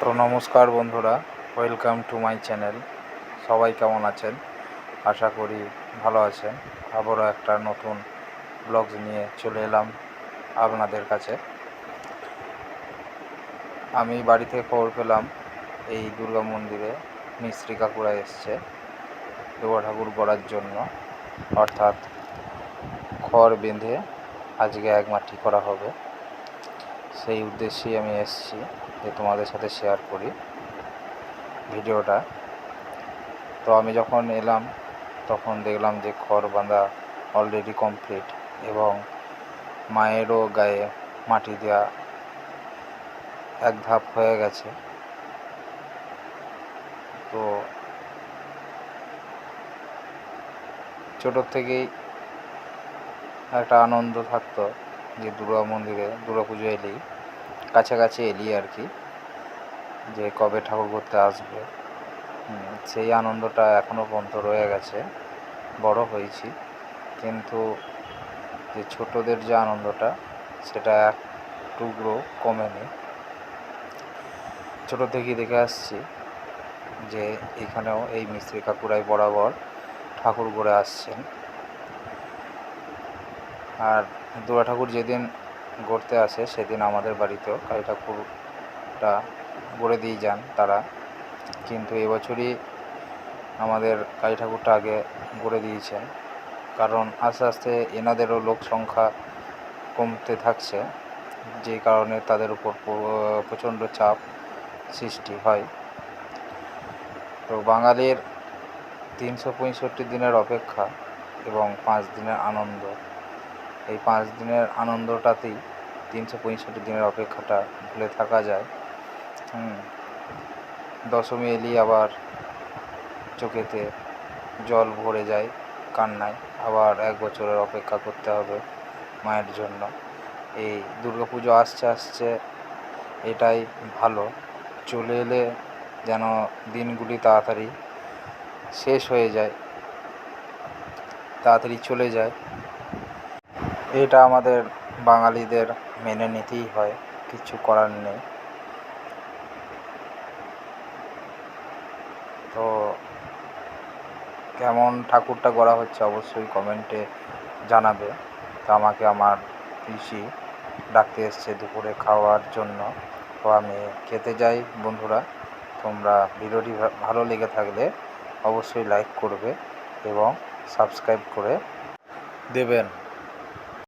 তো নমস্কার বন্ধুরা ওয়েলকাম টু মাই চ্যানেল সবাই কেমন আছেন? আশা করি ভালো আছেন। আবারও একটা নতুন ব্লগ নিয়ে চলে এলাম আপনাদের কাছে। আমি বাড়ি থেকে খবর পেলাম, এই দুর্গা মন্দিরে মিস্ত্রি কাকুরা এসছে দুর্গা ঠাকুর গড়ার জন্য। অর্থাৎ খড় বেঁধে আজকে এক মাটি করা হবে। সেই উদ্দেশ্যেই আমি এসেছি যে তোমাদের সাথে শেয়ার করি ভিডিওটা। তো আমি যখন এলাম, তখন দেখলাম যে খড় বাঁধা অলরেডি কমপ্লিট এবং মায়েরও গায়ে মাটি দেওয়া এক ধাপ হয়ে গেছে। তো ছোটোর থেকেই একটা আনন্দ থাকতো যে দুর্গা মন্দিরে, দুর্গা পুজো এলেই। কাছাকাছি এলি আর কি, যে কবে ঠাকুর করতে আসবে। সেই আনন্দটা এখনও পর্যন্ত রয়ে গেছে, বড় হয়েছি। কিন্তু যে ছোটদের যে আনন্দটা, সেটা এক টুকরো কমেনি। ছোটো থেকেই দেখে আসছি যে এখানেও এই মিস্ত্রি কাকুরাই বরাবর ঠাকুর করে আসছেন। আর দুর্গা ঠাকুর যেদিন গড়তে আসে সেদিন আমাদের বাড়িতেও। কালী ঠাকুরটা গড়ে দিয়ে যান তারা। কিন্তু এবছরই আমাদের কালী ঠাকুরটা আগে গড়ে দিয়েছেন। কারণ আস্তে আস্তে এনাদেরও লোক সংখ্যা কমতে থাকছে, যে কারণে তাদের উপর প্রচণ্ড চাপ সৃষ্টি হয়। তো বাঙালির তিনশো পঁয়ষট্টি দিনের অপেক্ষা এবং পাঁচ দিনের আনন্দ এই পাঁচ দিনের আনন্দটাতেই তিনশো পঁয়ষট্টি দিনের অপেক্ষাটা ভুলে থাকা যায়। হুম। দশমী এলেই আবার চোখেতে জল ভরে যায় কান্নায়। আবার এক বছরের অপেক্ষা করতে হবে মায়ের জন্য। এই দুর্গা পুজো আসছে আসছে, এটাই ভালো। চলে এলে যেন দিনগুলি তাড়াতাড়ি শেষ হয়ে যায়, তাড়াতাড়ি চলে যায়। এটা আমাদের বাঙালিদের মেনে নিতেই হয়, কিছু করার নেই। তো কেমন ঠাকুরটা গড়া হচ্ছে অবশ্যই কমেন্টে জানাবে। তো আমাকে আমার পিসি ডাকতে এসছে দুপুরে খাওয়ার জন্য। তো আমি খেতে যাই বন্ধুরা। তোমরা ভিডিওটি ভালো লেগে থাকলে অবশ্যই লাইক করবে এবং সাবস্ক্রাইব করে দেবেন।